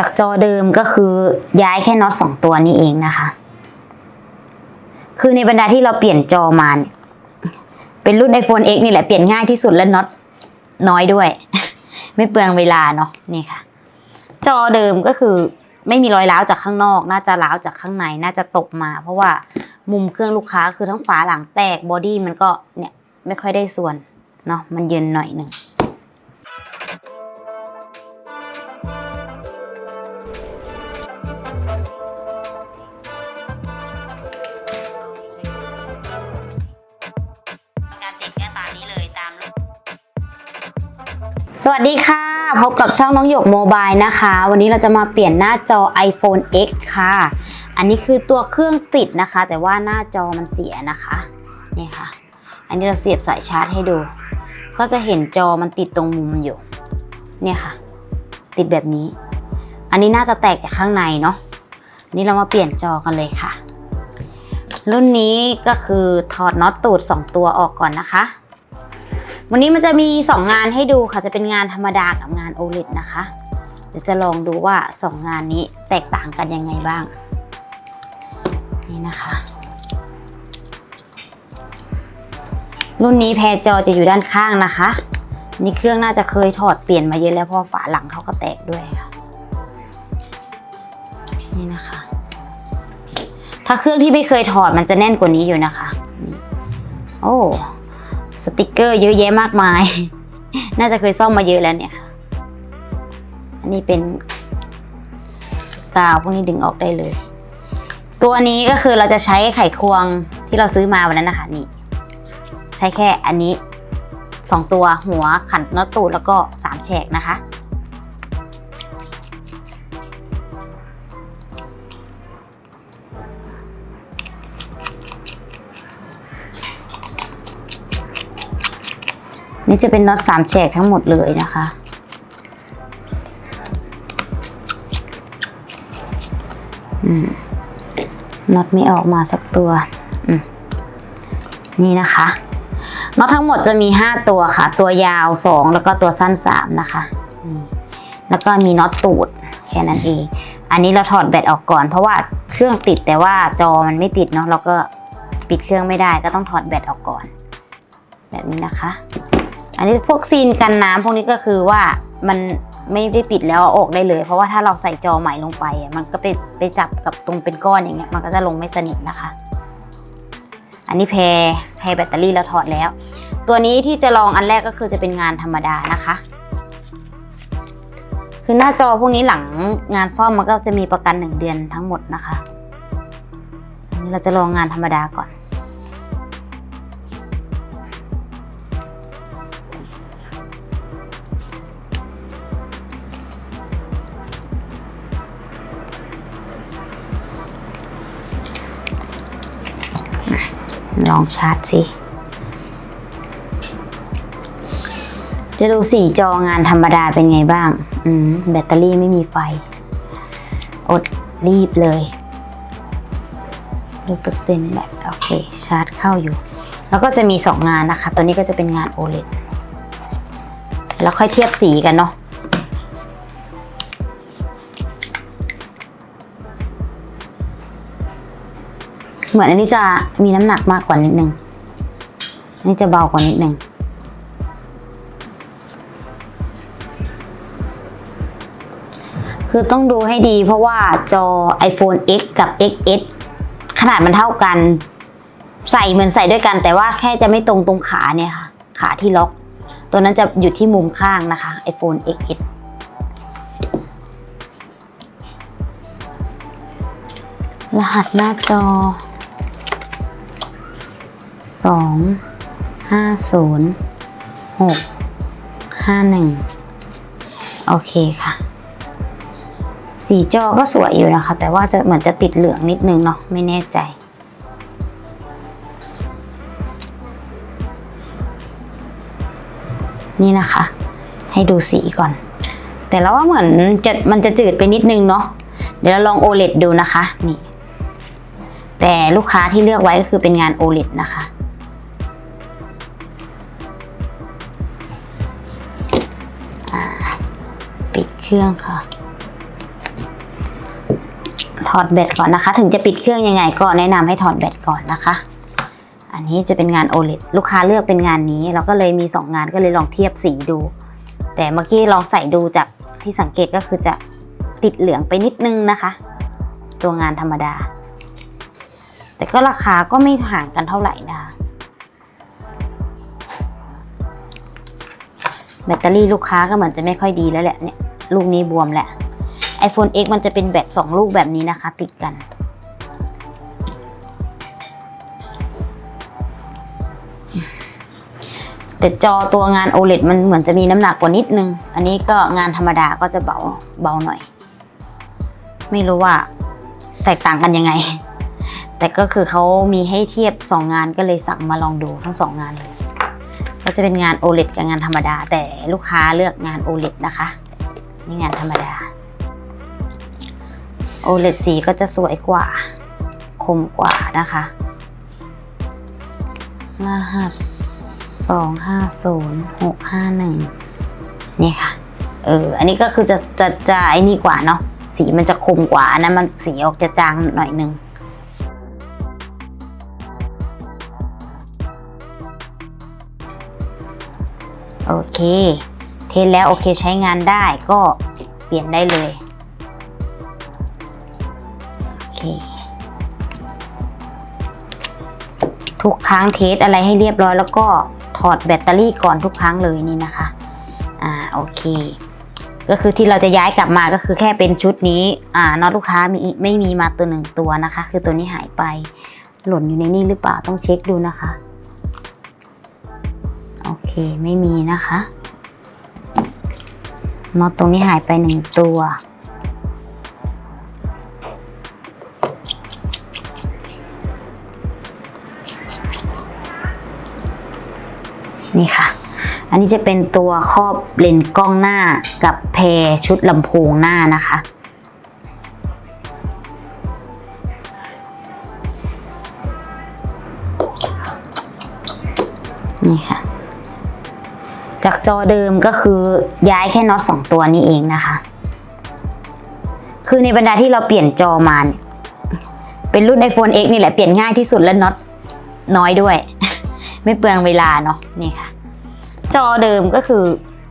จากจอเดิมก็คือย้ายแค่น็อตสองตัวนี้เองนะคะ คือในบรรดาที่เราเปลี่ยนจอมาเนี่ยเป็นรุ่น iPhone X นี่แหละเปลี่ยนง่ายที่สุดและน็อตน้อยด้วย ไม่เปลืองเวลาเนาะนี่ค่ะ จอเดิมก็คือไม่มีรอยร้าวจากข้างนอก น่าจะร้าวจากข้างในน่าจะตกมา เพราะว่ามุมเครื่องลูกค้าคือทั้งฝาหลังแตกบอดี้มันก็เนี่ยไม่ค่อยได้ส่วนเนาะมันเย็นหน่อยหนึ่ง สวัสดีค่ะ พบกับช่องน้องหยกโมบายนะคะ วันนี้เราจะมาเปลี่ยนหน้าจอ iPhone X ค่ะ อันนี้คือตัวเครื่องติดนะคะ แต่ว่าหน้าจอมันเสียนะคะนี่ค่ะ อันนี้เราเสียบสายชาร์จให้ดู ก็จะเห็นจอมันติดตรงมุมอยู่เนี่ยค่ะ ติดแบบนี้ อันนี้น่าจะแตกจากข้างในเนาะนนี่เรามาเปลี่ยนจอกันเลยค่ะ รุ่นนี้ก็คือถอดน็อตตูด 2 ตัวออกก่อนนะคะ วันนี้มันจะมี 2 งานให้ดูค่ะจะเป็นงานธรรมดากับงาน OLED นะคะ เดี๋ยวจะลองดูว่า 2 งานนี้แตกต่างกันยังไงบ้าง นี่นะคะ รุ่นนี้แพรจอจะอยู่ด้านข้างนะคะนี่เครื่องน่าจะเคยถอดเปลี่ยนมาเยอะแล้วเพราะฝาหลังเขาก็แตกด้วยค่ะ นี่นะคะ ถ้าเครื่องที่ไม่เคยถอดมันจะแน่นกว่านี้อยู่นะคะ โอ้ สติกเกอร์เยอะแยะมากมาย น่าจะเคยซ่อมมาเยอะแล้วเนี่ยอันนี้เป็นกาวพวกนี้ดึงออกได้เลย ตัวนี้ก็คือเราจะใช้ไขควงที่เราซื้อมาวันนั้นนะคะนี่ ใช้แค่อันนี้สองตัวหัวขันน็อตตูดแล้วก็สามแฉกนะคะ นี่จะเป็นน็อตสามแฉกทั้งหมดเลยนะคะ น็อตไม่ออกมาสักตัวนี่นะคะน็อตทั้งหมดจะมี 5 ตัวค่ะ ตัวยาว 2 แล้วก็ตัวสั้น 3 นะคะ แล้วก็มีน็อตตูดแค่นั้นเอง อันนี้เราถอดแบตออกก่อน เพราะว่าเครื่องติดแต่ว่าจอมันไม่ติดเนาะเราก็ปิดเครื่องไม่ได้ก็ต้องถอดแบตออกก่อน แบบนี้นะคะ อันนี้พวกซีนกันน้ำพวกนี้ก็คือว่ามันไม่ได้ติดแล้วออกได้เลย เพราะว่าถ้าเราใส่จอใหม่ลงไป มันก็ไปไปจับกับตรงเป็นก้อนอย่างเงี้ยมันก็จะลงไม่สนิทนะคะ อันนี้แพรแพรแบตเตอรี่เราถอดแล้ว ตัวนี้ที่จะลองอันแรกก็คือจะเป็นงานธรรมดานะคะ คือหน้าจอพวกนี้หลังงานซ่อมมันก็จะมีประกันหนึ่งเดือนทั้งหมดนะคะอันนี้เราจะลองงานธรรมดาก่อน องชาร์จสิ จะดูสีจองานธรรมดาเป็นไงบ้าง อืม แบตเตอรี่ไม่มีไฟ อดรีบเลยดูเปอร์เซ็นต์แบตโอเค ชาร์จเข้าอยู่ แล้วก็จะมี 2 งานนะคะ ตัวนี้ก็จะเป็นงาน OLED แล้วค่อยเทียบสีกันเนาะ เหมือนอันนี้จะมีน้ำหนักมากกว่านิดนึงอันนี้จะเบากว่านิดนึงคือต้องดูให้ดีเพราะว่าจอ iPhone X กับ XS ขนาดมันเท่ากัน ใส่เหมือนใส่ด้วยกัน แต่ว่าแค่จะไม่ตรงตรงขาเนี่ยค่ะ ขาที่ล็อก ตัวนั้นจะอยู่ที่มุมข้างนะคะ iPhone XS รหัสหน้าจอ สองห้าศูนย์หกห้าหนึ่งโอเคค่ะ สีจอก็สวยอยู่นะคะ แต่ว่าจะเหมือนจะติดเหลืองนิดนึงเนาะไม่แน่ใจ นี่นะคะ ให้ดูสีก่อน แต่แล้วว่าเหมือนจะมันจะจืดไปนิดนึงเนาะเดี๋ยวเราลอง OLED ดูนะคะนี่แต่ลูกค้าที่เลือกไว้ก็คือเป็นงาน OLED นะคะ รื่องค่ะ ถอดแบตก่อนนะคะ ถึงจะปิดเครื่องยังไงก็แนะนำให้ถอดแบตก่อนนะคะ อันนี้จะเป็นงาน OLED ลูกค้าเลือกเป็นงานนี้ เราก็เลยมี 2 งานก็เลยลองเทียบสีดู แต่เมื่อกี้ลองใส่ดูจากที่สังเกตก็คือจะติดเหลืองไปนิดนึงนะคะ ตัวงานธรรมดา แต่ก็ราคาก็ไม่ห่างกันเท่าไหร่นะคะแบตเตอรี่ลูกค้าก็เหมือนจะไม่ค่อยดีแล้วแหละเนี่ย ลูกนี้บวมแหละ iPhone X มันจะเป็นแบต2ลูกแบบนี้นะคะ ติดกัน แต่จอตัวงาน OLED มันเหมือนจะมีน้ำหนักกว่านิดนึง อันนี้ก็งานธรรมดาก็จะเบาเบาหน่อย ไม่รู้ว่าแตกต่างกันยังไง แต่ก็คือเขามีให้เทียบ 2 งานก็เลยสั่งมาลองดูทั้ง 2 งานเลย ก็จะเป็นงาน OLED กับงานธรรมดา แต่ลูกค้าเลือกงาน OLED นะคะ นี่งานธรรมดา OLED สีก็จะสวยกว่า คมกว่านะคะรหัสสองห้าศูนย์หกห้าหนึ่งนี่ค่ะ เออ อันนี้ก็คือจะจะจะไอ้นี่กว่าเนาะ สีมันจะคมกว่า อันนั้นมันสีออกจะจางหน่อยนึงโอเค เทสแล้วโอเคใช้งานได้ก็เปลี่ยนได้เลยโอเคทุกครั้งเทสอะไรให้เรียบร้อย แล้วก็ถอดแบตเตอรี่ก่อนทุกครั้งเลยนี่นะคะอ่าโอเคก็คือที่เราจะย้ายกลับมาก็คือแค่เป็นชุดนี้อ่าน็อตลูกค้ามีไม่มีมาตัวหนึ่งตัวนะคะ คือตัวนี้หายไปหล่นอยู่ในนี่หรือเปล่าต้องเช็คดูนะคะ โอเคไม่มีนะคะ น็อตตรงนี้หายไปหนึ่งตัว นี่ค่ะ อันนี้จะเป็นตัวครอบเลนส์กล้องหน้ากับแพรชุดลำโพงหน้านะคะ จากจอเดิมก็คือย้ายแค่น็อตสองตัวนี้เองนะคะ คือในบรรดาที่เราเปลี่ยนจอมาเป็นรุ่น iPhone X นี่แหละเปลี่ยนง่ายที่สุดและน็อตน้อยด้วย ไม่เปลืองเวลาเนาะนี่ค่ะ จอเดิมก็คือ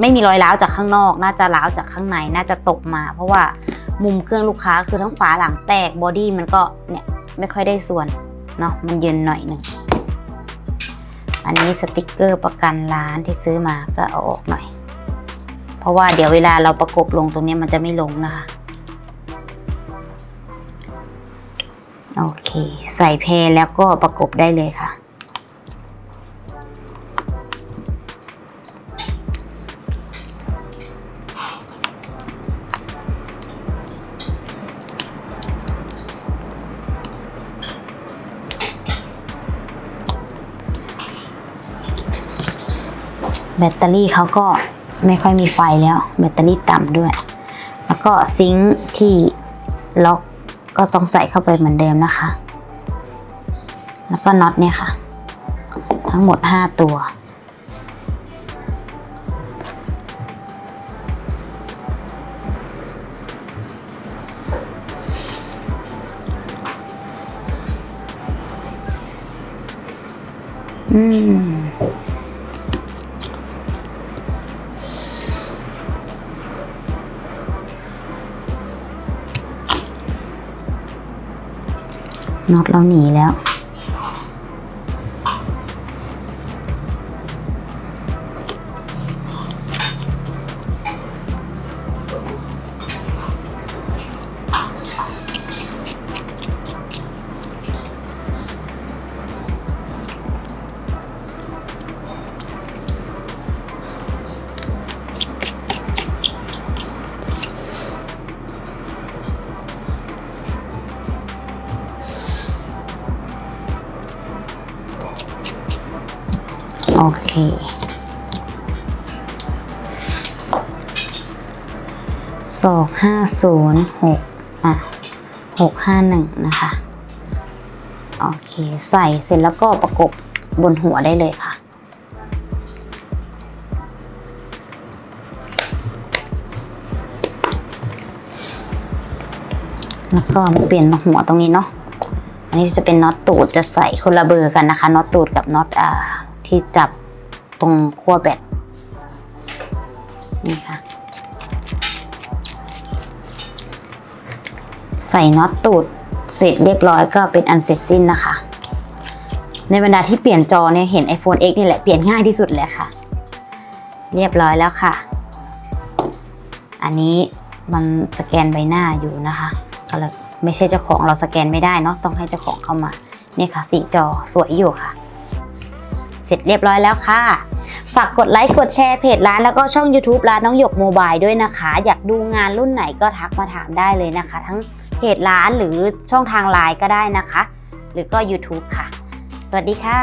ไม่มีรอยร้าวจากข้างนอก น่าจะร้าวจากข้างในน่าจะตกมา เพราะว่ามุมเครื่องลูกค้าคือทั้งฝาหลังแตกบอดี้มันก็เนี่ยไม่ค่อยได้ส่วนเนาะมันเยินหน่อยหนึ่ง อันนี้สติกเกอร์ประกันร้านที่ซื้อมาก็เอาออกหน่อย เพราะว่าเดี๋ยวเวลาเราประกบลงตรงนี้มันจะไม่ลงนะคะ โอเค ใส่เพลแล้วก็ประกบได้เลยค่ะ แบตเตอรี่เขาก็ไม่ค่อยมีไฟแล้ว แบตเตอรี่ต่ำด้วย แล้วก็ซิงค์ที่ล็อกก็ต้องใส่เข้าไปเหมือนเดิมนะคะ แล้วก็น็อตเนี่ยค่ะ ทั้งหมด 5 ตัว อืม น็อตเราหนีแล้ว โอเคสองห้าศูนย์หกอะหกห้าหนึ่งนะคะ โอเค ใส่เสร็จแล้วก็ประกบบนหัวได้เลยค่ะ แล้วก็มาเปลี่ยนหัวตรงนี้เนาะ อันนี้จะเป็นน็อตตูดจะใส่คนละเบอร์กันนะคะ น็อตตูดกับน็อตอ่า ที่จับตรงขั้วแบตนี่ค่ะ ใส่น็อตตูดเสร็จเรียบร้อยก็เป็นอันเสร็จสิ้นนะคะ ในบรรดาที่เปลี่ยนจอเนี่ยเห็น iPhone X นี่แหละเปลี่ยนง่ายที่สุดเลยค่ะ เรียบร้อยแล้วค่ะ อันนี้มันสแกนใบหน้าอยู่นะคะก็เลยไม่ใช่เจ้าของเราสแกนไม่ได้เนาะต้องให้เจ้าของเข้ามา นี่ค่ะสีจอสวยอยู่ค่ะ เสร็จเรียบร้อยแล้วค่ะ ฝากกดไลค์กดแชร์เพจร้านแล้วก็ช่อง YouTube ร้านน้องหยกโมบายด้วยนะคะ อยากดูงานรุ่นไหนก็ทักมาถามได้เลยนะคะ ทั้งเพจร้านหรือช่องทางไลน์ก็ได้นะคะ หรือก็ YouTube ค่ะ สวัสดีค่ะ